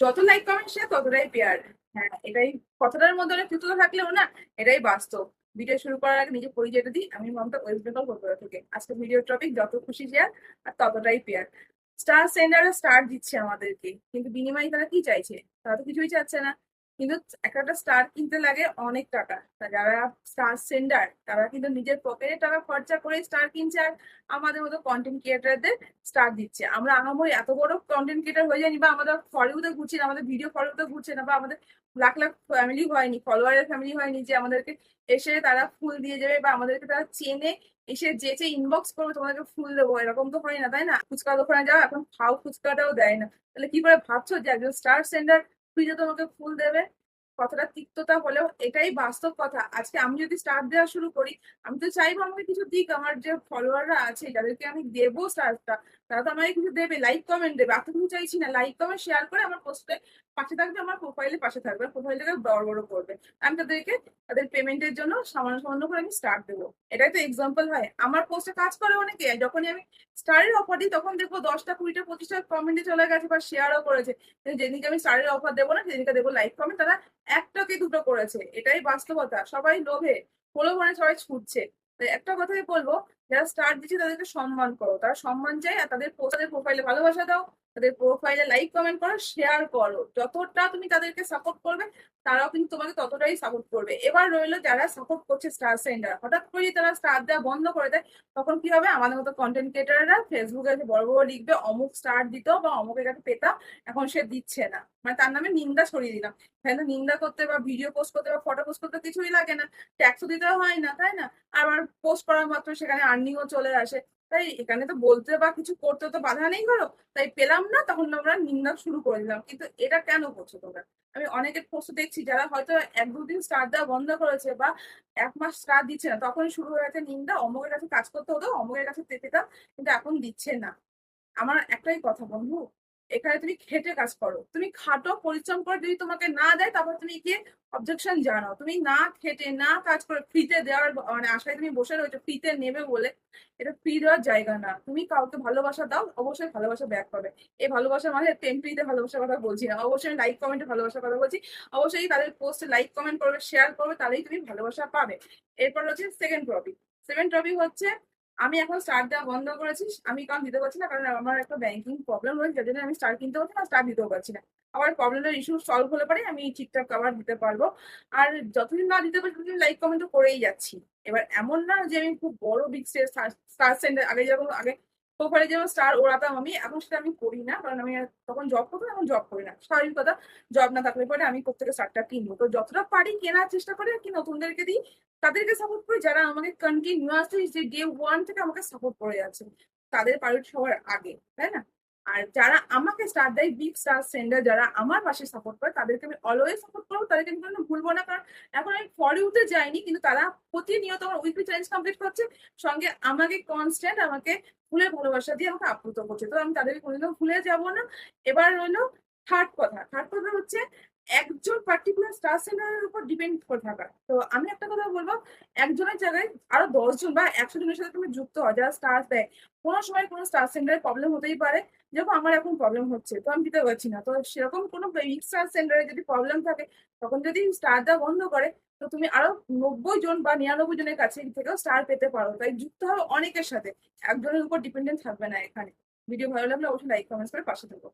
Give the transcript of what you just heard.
যত like comment share ততটাই পেয়ার হ্যাঁ এটাই কথাটার মধ্যে অনেক তিক্ততা থাকলেও না, এটাই বাস্তব। ভিডিও শুরু করার আগে নিজে পরিচয়টা দিই, আমি মমতা ওয়েস্ট বেঙ্গল কলকাতা থেকে। আজকে ভিডিও টপিক যত খুশি শেয়ার আর ততটাই পেয়ার স্টার সেন্ডাররা স্টার দিচ্ছে আমাদেরকে, কিন্তু বিনিময়ে তারা কি চাইছে? তারা তো কিছুই চাচ্ছে না। কিন্তু একটা স্টার কিনতে লাগে অনেক টাকা। যারা স্টার সেন্ডার তারা কিন্তু নিজের পকেটে টাকা খরচা করে স্টার কিনছে আর আমাদের মতো কন্টেন্ট ক্রিয়েটারদের স্টার দিচ্ছে। আমরা আহামরি এত বড় কন্টেন্ট ক্রিয়েটার হয়ে যায়নি বা আমাদের ফলোতে ঘুরছে না, আমাদের ভিডিও ফলোতে ঘুরছে না বা আমাদের লাখ লাখ ফ্যামিলি হয়নি ফলোয়ারের ফ্যামিলি হয়নি যে আমাদেরকে এসে তারা ফুল দিয়ে যাবে বা আমাদেরকে তারা চেনে, এসে যে যে ইনবক্স করবে তোমাদেরকে ফুল দেবো। এরকম তো হয় না, তাই না? ফুচকা দোকানে যাও, এখন খাও, ফুচকাটাও দেয় না। তাহলে কি করে ভাবছ যে একজন স্টার সেন্ডার ফ্রিজে তোমাকে ফুল দেবে, কথাটা তিক্ততা হলেও এটাই বাস্তব কথা। আজকে আমি যদি স্টার দেওয়া শুরু করি, আমি তো চাইব আমাকে কিছু দিক। আমার যে ফলোয়াররা আছে, যাদেরকে আমি দেবো স্টারটা তারা তো আমাকে কিছু দেবে লাইক কমেন্ট দেবে। এত কিছু চাইছি না। লাইক কমেন্ট শেয়ার করে আমার পোস্টে পাশে থাকবে, আমার প্রোফাইলে পাশে থাকবে প্রোফাইলটাকে বড় বড় করবে। আমি তাদেরকে, তাদের পেমেন্টের জন্য সামান্য সামান্য করে আমি স্টার্ট দেবো। এটাই তো এক্সাম্পল হয়। আমার পোস্টে কাজ করে অনেকে যখনই আমি স্টারের অফার দিই, তখন দেখব দশটা, কুড়িটা, পঁচিশটা কমেন্টে চলে গেছে বা শেয়ারও করেছে। যেদিনকে আমি স্টারের অফার দেবো না, সেদিনকে দেবো লাইক কমেন্ট তারা একটা কি দুটো করেছে। এটাই বাস্তবতা। সবাই লোভে, প্রলোভনে সবাই ছুটছে। একটা কথাই বলব যারা স্টার দিচ্ছে তাদেরকে সম্মান করো। তারা সম্মান চাই আর তাদের তাদের প্রোফাইলে ভালোবাসা দাও, তাদের প্রোফাইলে লাইক কমেন্ট করো শেয়ার করো। যতটা তুমি তাদেরকে সাপোর্ট করবে, তারাও কিন্তু তোমাকে ততটাই সাপোর্ট করবে। এবার রইল যারা সাপোর্ট করছে স্টার সেন্ডার হঠাৎ করে তারা স্টার দেওয়া বন্ধ করে দেয়, তখন কি হবে? আমাদের মতো কন্টেন্ট ক্রিয়েটাররা ফেসবুকে বড় বড় লিখবে, অমুক স্টার দিত বা অমুকের কাছে পেতাম, এখন সে দিচ্ছে না। মানে তার নামে নিন্দা ছড়িয়ে দিলাম। তাহলে নিন্দা করতে বা ভিডিও পোস্ট করতে বা ফটো পোস্ট করতে কিছুই লাগে না। ট্যাক্সও দিতে হয় না, তাই না? আবার পোস্ট করার মাত্র সেখানে আর্নিংও চলে আসে। তাই এখানে তো বলতে বা কিছু করতে তো বাধা নেই করো তাই পেলাম না, তখন আমরা নিন্দা শুরু করে দিলাম। কিন্তু এটা কেন করছ তোমরা? আমি অনেকের প্রশ্ন দেখছি যারা হয়তো এক দুদিন স্টার দেওয়া বন্ধ করেছে বা এক মাস স্টার দিচ্ছে না তখন শুরু হয়ে গেছে নিন্দা। অমুকের কাছে কাজ করতে হতো, অমুকের কাছে পেতে কিন্তু এখন দিচ্ছে না। আমার একটাই কথা বন্ধু এখানে তুমি খেটে কাজ করো। তুমি খাটো, পরিশ্রম করে যদি তোমাকে না দেয়, তারপর তুমি গিয়ে অবজেকশন জানাও। তুমি না খেটে, না কাজ করে ফ্রিতে দেওয়ার মানে আশায় তুমি বসে রয়েছো ফ্রিতে নেবে বলে এটা ফ্রি দেওয়ার জায়গা না। তুমি কাউকে ভালোবাসা দাও, অবশ্যই ভালোবাসা ব্যাক পাবে। এই ভালোবাসার মাঝে টেম্পরিতে ভালোবাসার কথা বলছি না। অবশ্যই লাইক কমেন্টে ভালোবাসার কথা বলছি। অবশ্যই তাদের পোস্টে লাইক কমেন্ট করবে শেয়ার করবে, তাহলেই তুমি ভালোবাসা পাবে। এরপর হচ্ছে সেকেন্ড টপিক সেকেন্ড টপিক হচ্ছে আমি এখন স্টার দেওয়া বন্ধ করেছি, আমি কারণ দিতে পারছি না, কারণ আমার একটা ব্যাংকিং প্রবলেম রয়েছে, যার জন্য আমি স্টার কিনতে পারছি না স্টার দিতেও পারছি না। আবার প্রবলেমের ইস্যু সলভ হলে পরে আমি ঠিকঠাক কভার দিতে পারব। আর যতদিন না দিতে পারছি, ততদিন লাইক কমেন্ট করেই যাচ্ছি। এবার এমন না যে আমি খুব বড় বিগ স্টার সেন্টার আগে যখন আগে প্রোফাইলে যেমন স্টার ওড়াতাম আমি, এখন সেটা আমি করি না, কারণ আমি তখন জব করতাম, এখন জব করি না। স্বাভাবিক কথা জব না থাকলে পরে আমি কোথেকে স্টারটা কিনবো? তো যতটা পারি কেনার চেষ্টা করি কি নতুনদেরকে দিই, তাদেরকে সাপোর্ট করি, যারা আমাকে কন্টিনিউয়াসলি যে ডে ওয়ান থেকে আমাকে সাপোর্ট করে যাচ্ছে, তাদের প্রায়োরিটি সবার আগে, তাই না? আর যারা আমাকে স্টার দেয় বিগ স্টার সেন্ডার যারা আমার পাশে সাপোর্ট করে, তাদেরকে আমি অলওয়েজ সাপোর্ট করব। তাদেরকে আমি কোনো ভুলবো না, কারণ এখন আমি ফরে যাইনি, কিন্তু তারা প্রতিনিয়ত আমার উইকলি চ্যালেঞ্জ কমপ্লিট করছে। সঙ্গে আমাকে কনস্ট্যান্ট আমাকে ফুলের ভালোবাসা দিয়ে আমাকে আপ্লুত করছে। তো আমি তাদেরকে কোনোদিনও ভুলে যাব না। এবার রইল থার্ড কথা। থার্ড কথা হচ্ছে একজন পার্টিকুলার স্টার সেন্টারের উপর ডিপেন্ড করে থাকা। তো আমি একটা কথা বলব, একজনের জায়গায় আরও দশজন বা একশো জনের সাথে তুমি যুক্ত হয় যারা স্টার দেয়, কোনো সময় কোনো স্টার সেন্টারের প্রবলেম হতেই পারে, যেরকম আমার এখন প্রবলেম হচ্ছে, তো আমি দিতে পারছি না। তো সেরকম কোনো স্টার সেন্টারে যদি প্রবলেম থাকে, তখন যদি স্টার দেওয়া বন্ধ করে, তো তুমি আরও নব্বই জন বা নিরানব্বই জনের কাছে থেকেও স্টার পেতে পারো। তাই যুক্ত হবে অনেকের সাথে, একজনের উপর ডিপেন্ডেন্ট থাকবে না এখানে। ভিডিও ভালো লাগলে অবশ্যই লাইক কমেন্টস করে পাশে থাকো।